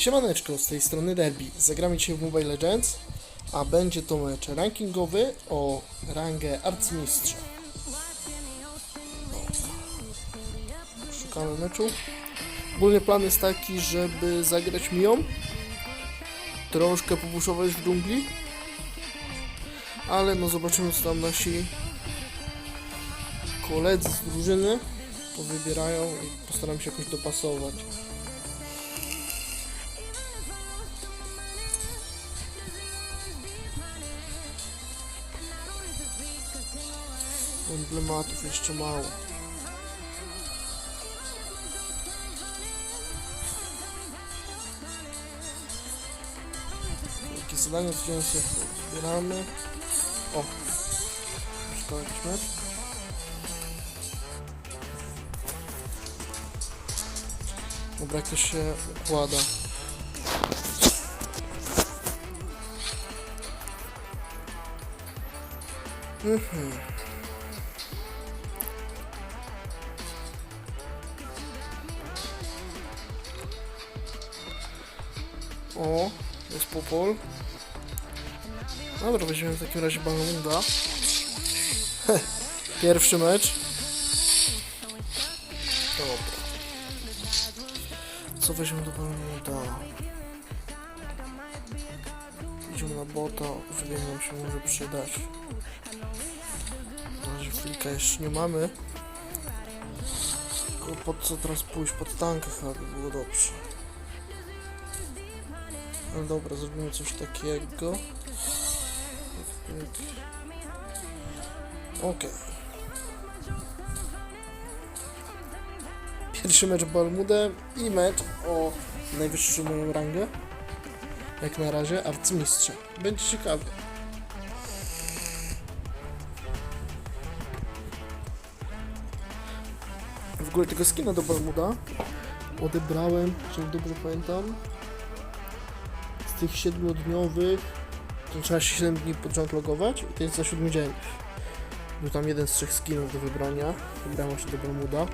Siemaneczko, z tej strony Derby. Zagramy dzisiaj w Mobile Legends, a będzie to mecz rankingowy o rangę arcymistrza. Szukamy meczu. Ogólnie plan jest taki, żeby zagrać mią, troszkę popuszować w dżungli, ale no zobaczymy co tam nasi koledzy z drużyny powybierają i postaram się jakoś dopasować. Emblematów jeszcze mało. Jakie zadania codziennie sobie zbieramy. O! Mecz. Dobra, jak to się układa. Mhm. O, jest popol. Dobra, weźmiemy w takim razie Balmunda. Pierwszy mecz. Dobra. Co weźmiemy do Balmunda? Idziemy na bota, żywienie nam się może przydać. Na razie flika jeszcze nie mamy. Tylko pod co teraz pójść? Pod tankę chyba by było dobrze. No dobra, zrobimy coś takiego. Okej. Pierwszy mecz Balmudem i mecz o najwyższą moją rangę. Jak na razie arcymistrza. Będzie ciekawie. W ogóle tego skina do Balmuda odebrałem, jeżeli dobrze pamiętam, tych 7-dniowych, to trzeba się 7 dni pod rząd logować i to jest za 7 dzień. Był tam jeden z trzech skinów do wybrania. Wybrałem się do Bermuda.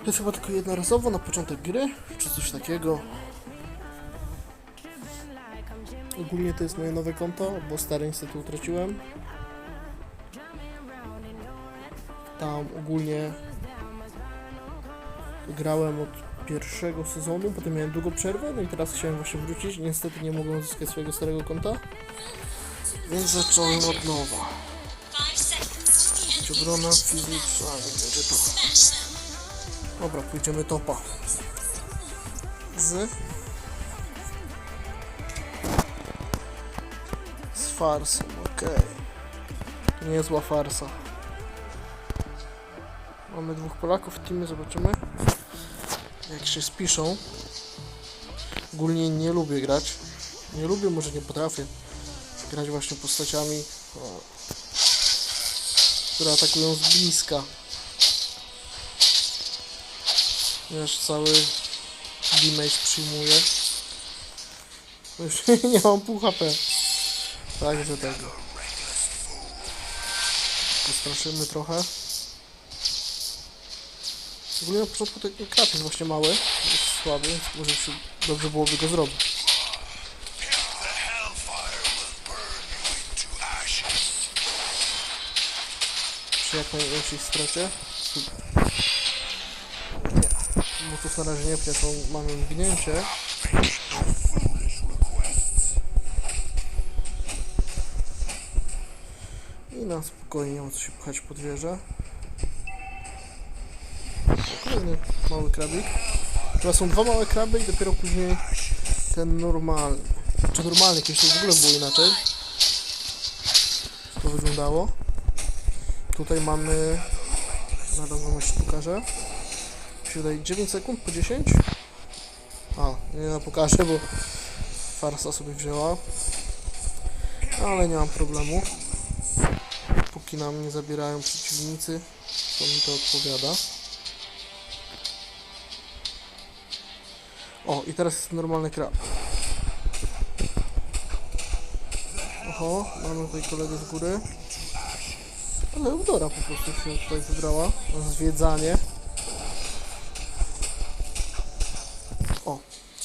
To jest chyba tylko jednorazowo na początek gry, czy coś takiego. Ogólnie to jest moje nowe konto, bo stare niestety utraciłem. Tam ogólnie grałem od pierwszego sezonu, potem miałem długą przerwę, no i teraz chciałem właśnie wrócić. Niestety nie mogłem uzyskać swojego starego konta, więc zacząłem od nowa. Obrona fizyczna, będzie to. Dobra, pójdziemy topa. Z. Z farsą, okej. To niezła farsa. Mamy dwóch Polaków w teamie, zobaczymy jak się spiszą. Ogólnie nie lubię grać. Nie lubię, może nie potrafię grać właśnie postaciami, które atakują z bliska. Ponieważ cały damage przyjmuje. Już nie mam pół HP. Także tego. Postraszymy trochę. Ogólnie na początku ten krab jest właśnie mały, jest słaby, więc może się dobrze byłoby go zrobić. Przy jak najmniejszej stracie. Nie. Mutów na razie nie wniosą, mamy wgnięcie. I na spokojnie nie ma co się pchać pod wieżę. Kolejny mały krabik. Chyba są dwa małe kraby i dopiero później ten normalny. Czy normalny, kiedyś to w ogóle było inaczej. To wyglądało. Tutaj mamy... Na wam jeszcze pokażę. Wydaje 9 sekund po 10. A, nie no, pokażę, bo farsa sobie wzięła. Ale nie mam problemu. Póki nam nie zabierają przeciwnicy, to mi to odpowiada. O, i teraz jest normalny krab. Oho, mamy tutaj kolegę z góry. Ale Eudora po prostu się tutaj wybrała na zwiedzanie. O,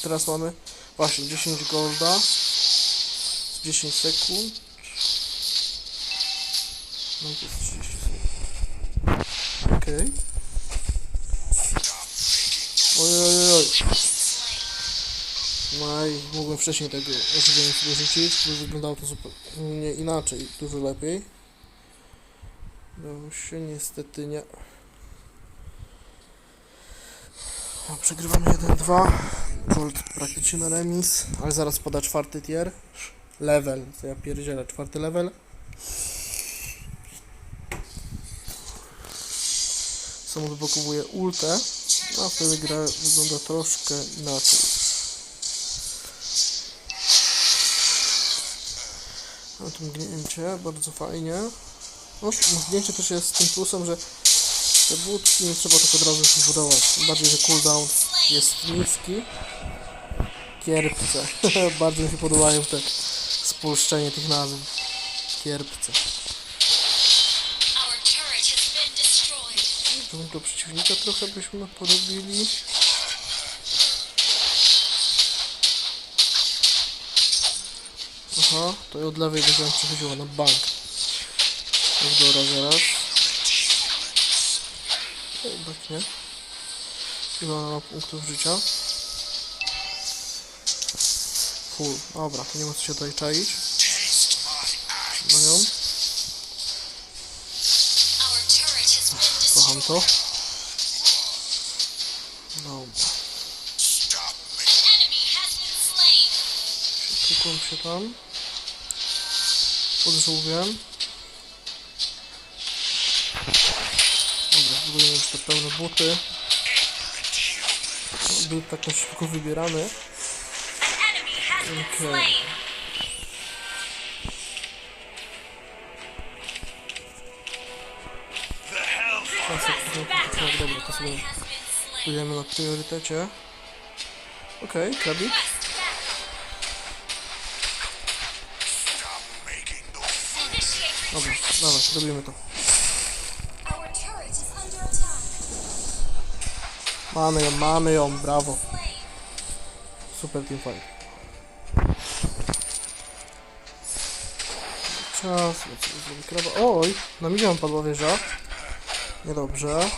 teraz mamy właśnie 10 golda. z 10 sekund. No i to jest 30 sekund. Okej. Oj, oj, oj. No i mogłem wcześniej tego ożywienia sobie rzucić, by wyglądało to zupełnie inaczej, dużo lepiej. Udało się niestety nie. O, przegrywamy 1-2. Gold praktycznie na remis, ale zaraz pada czwarty tier. Level, co ja pierdzielę, czwarty level. Samo wyblokowuje ultę, a wtedy gra wygląda troszkę inaczej. A tu mgnięcie, bardzo fajnie. No, mgnięcie też jest tym plusem, że te budki nie trzeba tak od razu już budować. Tym bardziej, że cooldown jest niski. Kierpce. bardzo mi się podobają te spolszczenie tych nazw. Kierpce. Tu do przeciwnika trochę byśmy porobili. Aha, to od lewej będzie nam przechodziło na bank. Dobra, zaraz. Jednak nie. Ile ona ma punktów życia? Full. Dobra, nie ma co się tutaj czaić. Has been kocham to. Dobra. Klikłem się tam. Pod. Dobra, zbudujemy już te pełne buty. No, Był tak na szybko wybierany. Okay. dobra, to sobie budujemy na priorytecie. Okej, okay, krabik. Dawaj, robimy to. Mamy ją, mamy ją, brawo. Super team fight. Czas, kraba. Oj, na milion padła wieża. Niedobrze.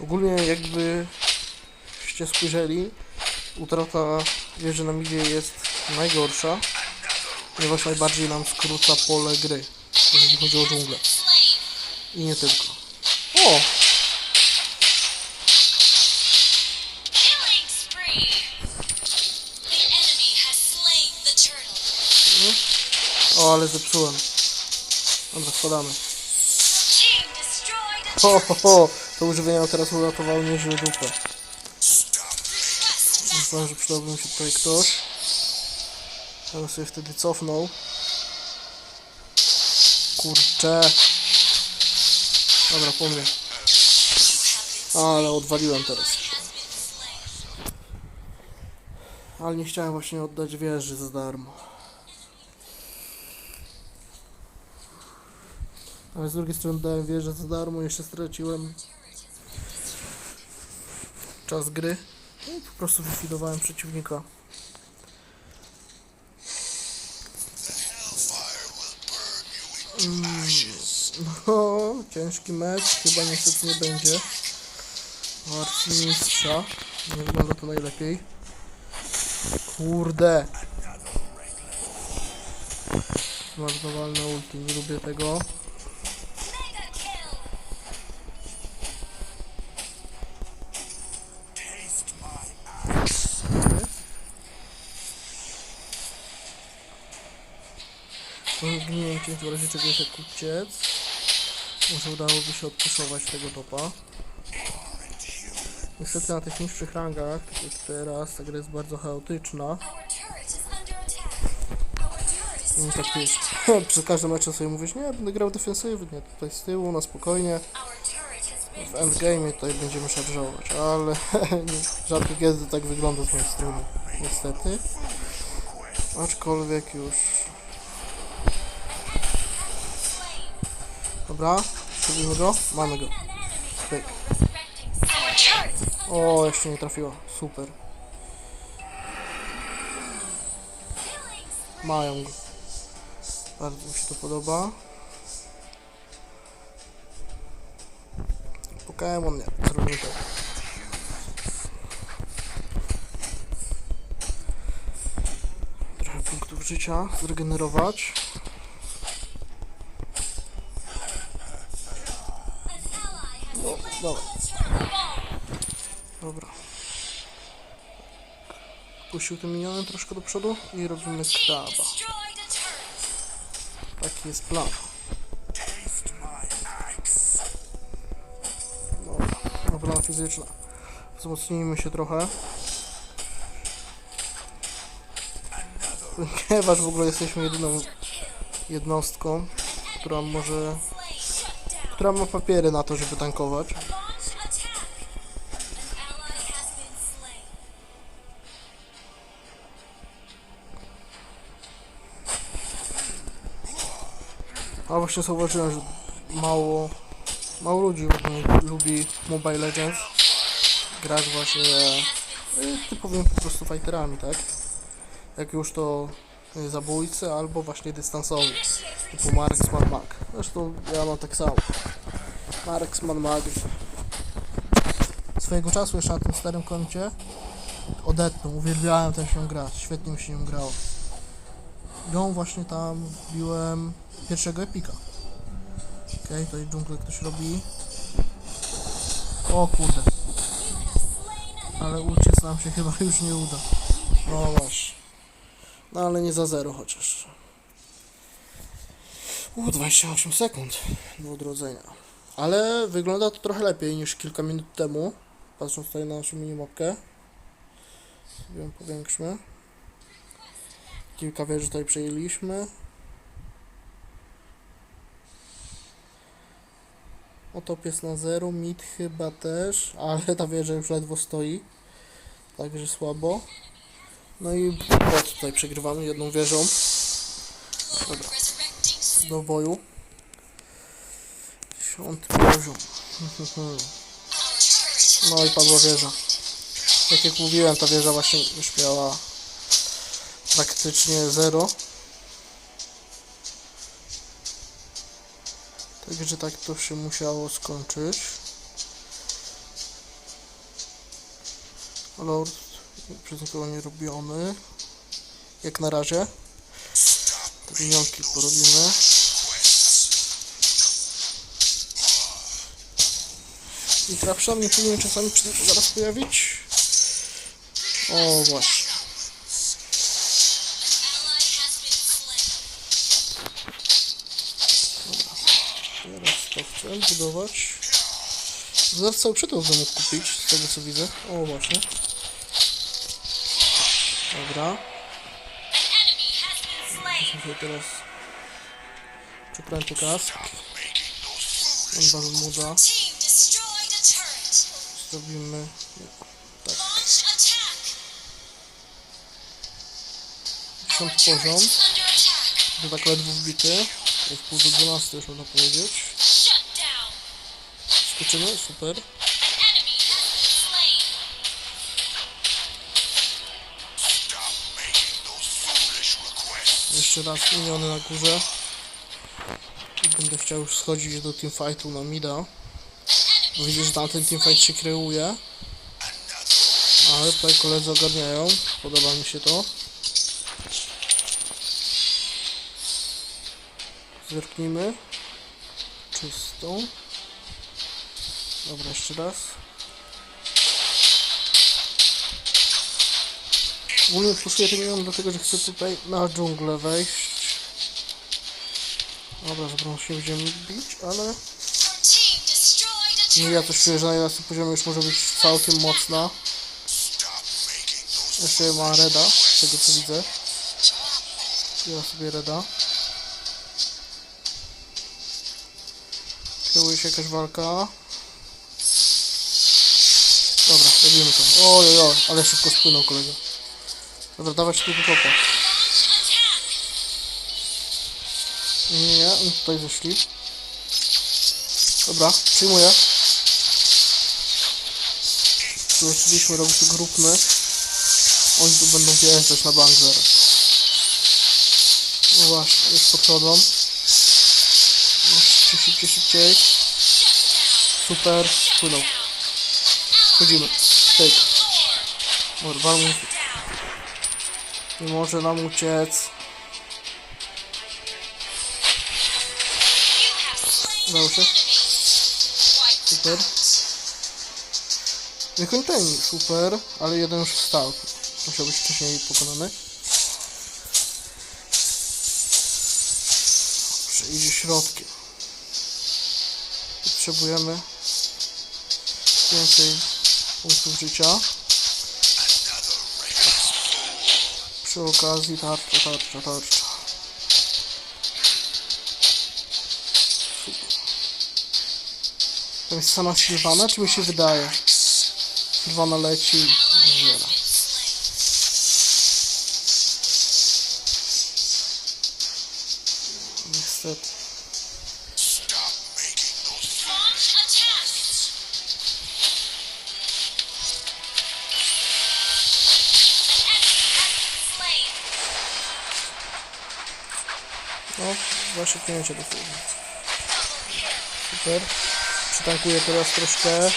Ogólnie jakbyście spojrzeli, utrata wieży na midzie jest najgorsza, ponieważ najbardziej nam skróca pole gry, jeżeli chodzi o dżunglę. I nie tylko. O! O, ale zepsułem. Dobra, spadamy. Ho, ho, ho! To używienie teraz uratowało nieźle dupę. Myślałem, że przydałby mi się tutaj ktoś. Bym sobie wtedy cofnął. Kurczę. Dobra, po mnie. Ale odwaliłem teraz. Ale nie chciałem właśnie oddać wieży za darmo. Ale z drugiej strony dałem wieżę za darmo, jeszcze straciłem czas gry. No i po prostu wyfidowałem przeciwnika. No, ciężki mecz, chyba niestety nie będzie. Arcymistrza. Nie wygląda to najlepiej. Kurde. Zmarnowalne ulti, nie lubię tego. Rozwinięcie w razie czego jak uciec. Może udałoby się odpuszować tego topa. Niestety na tych niższych rangach, tak jak teraz, ta gra jest bardzo chaotyczna. I tak turret. Przy każdym meczu sobie mówisz, nie, będę grał defensywnie, tutaj z tyłu, na spokojnie. W endgame tutaj będziemy szarżować, ale rzadko kiedy tak wygląda z mojej strony, niestety. Aczkolwiek już... Dobra, zrobimy go, mamy go. Pyk. O, jeszcze nie trafiła. Super. Mają go. Bardzo mi się to podoba. Pokémon nie. Zrobimy. Trochę punktów życia zregenerować. Dobra. Dobra. Puścił tym minionem troszkę do przodu i robimy kraba. Destroyed a turret. Taki jest plan. Dobra, obrona fizyczna. Wzmocnijmy się trochę. Ponieważ w ogóle jesteśmy jedyną jednostką, która może, która ma papiery na to, żeby tankować. A właśnie zauważyłem, że mało, mało ludzi lubi Mobile Legends. Grać właśnie e, typowymi po prostu fighterami, tak? Jak już to e, zabójcy albo właśnie dystansowi. Typu Marksman Mag. Zresztą ja mam tak samo. Marksman Mag. Swojego czasu jeszcze na tym starym koncie odetnął. Uwielbiałem ten się grać. Świetnie mi się nim grało. Ją właśnie tam wbiłem pierwszego epika. Okej, tutaj dżunglę ktoś robi. O kurde. Ale uciec nam się chyba już nie uda. No masz. No ale nie za zero chociaż. U, 28 sekund do odrodzenia. Ale wygląda to trochę lepiej niż kilka minut temu. Patrząc tutaj na naszą minimapkę. Ją powiększmy. Kilka wieży tutaj przejęliśmy. Otop jest na zero, mid chyba też, ale ta wieża już ledwo stoi. Także słabo. No i bot tutaj przegrywamy jedną wieżą soon. do boju. Dziesiąty poziom. No i padła wieża. Tak jak mówiłem, ta wieża właśnie już praktycznie zero. Także tak to się musiało skończyć. Lord przez nikogo nie robiony. Jak na razie. Te minionki porobimy. I Trapshot nie powinien czasami zaraz pojawić. O właśnie. Chcę budować. Zaraz cały bym mógł kupić, z tego co widzę. O właśnie. Dobra. Sobie teraz przekręty kask. On Balmuda. Team destroyed a turret. Zrobimy... Dziesiąty turret poziom. To tak ledwo wbity. Jest pół do 12 już można powiedzieć. Skoczymy, super. Jeszcze raz miniony na górze. Będę chciał już schodzić do teamfightu na mida. Bo widzę, że tamten teamfight się kreuje. Ale tutaj koledzy ogarniają. Podoba mi się to. Zerknijmy. Czystą. Dobra, jeszcze raz. Ogólnie puszuję ten milion dlatego, że chcę tutaj na dżunglę wejść. Dobra, zabrał się będziemy bić, ale nie, ja też czuję, że na 11 poziomie już może być całkiem mocna. Jeszcze ma reda, z tego co widzę. Ja sobie reda. Kiełuje się jakaś walka. Robimy to. Oj, oj, oj, ale szybko spłynął kolega. Dobra, dawać tu topa. Nie, oni tutaj zeszli. Dobra, przyjmuję. zaczęliśmy robić grupny. Oni tu będą wjeżdżać na bank zaraz. No właśnie, już podchodzą. No, szybciej, szybciej. Super, spłynął. Chodzimy. Tyk. Walmy. Nie może nam uciec. Udało się. Super. Wykończeni, super, ale jeden już wstał. Musiał być wcześniej pokonany. Dobrze, idzie środkiem. Potrzebujemy więcej punktów życia. Przy okazji tarcza, tarcza, tarcza. To jest sama Sylwana, czy mi się wydaje? Sylwana leci i zaszczypnięcie do tyłu. Double kill. Super. Przytankuję teraz troszkę.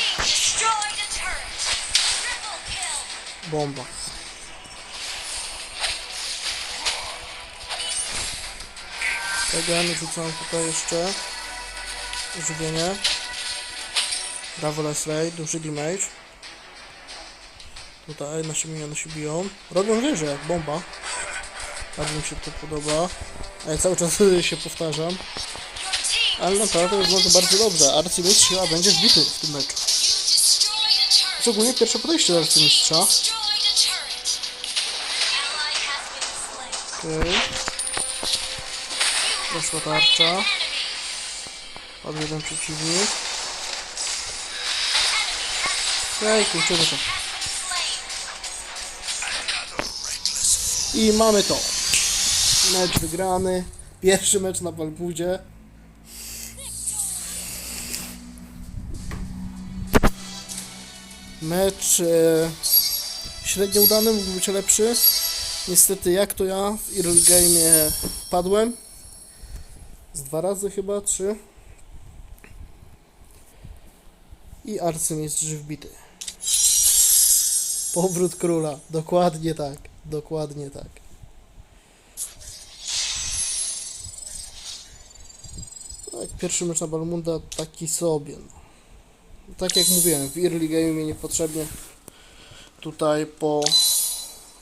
Bomba. Tegen, rzucam tutaj jeszcze. Żywienie. Brawo Leslie, duży damage. Tutaj nasi miniony się biją. Robią wieżę jak bomba. Bardzo mi się to podoba. Ja cały czas się powtarzam. Ale naprawdę wygląda bardzo dobrze. Arcymistrz chyba będzie wbity w tym meczu. To ogólnie pierwsze podejście do arcymistrza. Okej. Have slain tarcza. Padł jeden przeciwnik. Ej, kurczymy to. Has been slain. I mamy to. Mecz wygrany. Pierwszy mecz na Balbudzie. Mecz e, średnio udany, mógł być lepszy. Niestety, jak to ja w Early Game padłem. Z dwa razy chyba, trzy. I arcymistrz wbity. Powrót króla. Dokładnie tak. Dokładnie tak. Tak, pierwszy mecz na Balmunda taki sobie. No. Tak jak mówiłem, w early game niepotrzebnie. Tutaj po...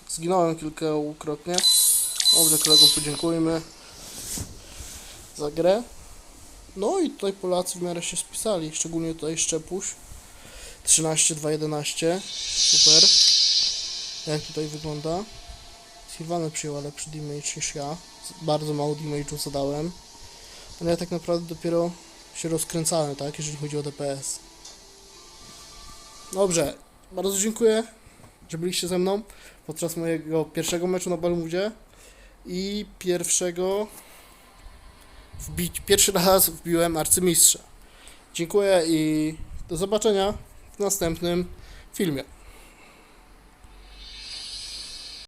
Zginąłem kilkakrotnie. Dobrze, kolegom podziękujmy za grę. No i tutaj Polacy w miarę się spisali, szczególnie tutaj Szczepuś. 13-2-11. Super. Jak tutaj wygląda? Sylwana przyjęła lepszy damage niż ja. Bardzo mało damage'u zadałem. Ale ja tak naprawdę dopiero się rozkręcałem, tak? Jeżeli chodzi o DPS. Dobrze. Bardzo dziękuję, że byliście ze mną podczas mojego pierwszego meczu na Balmudzie i pierwszego wbić, pierwszy raz wbiłem arcymistrza. Dziękuję i do zobaczenia w następnym filmie.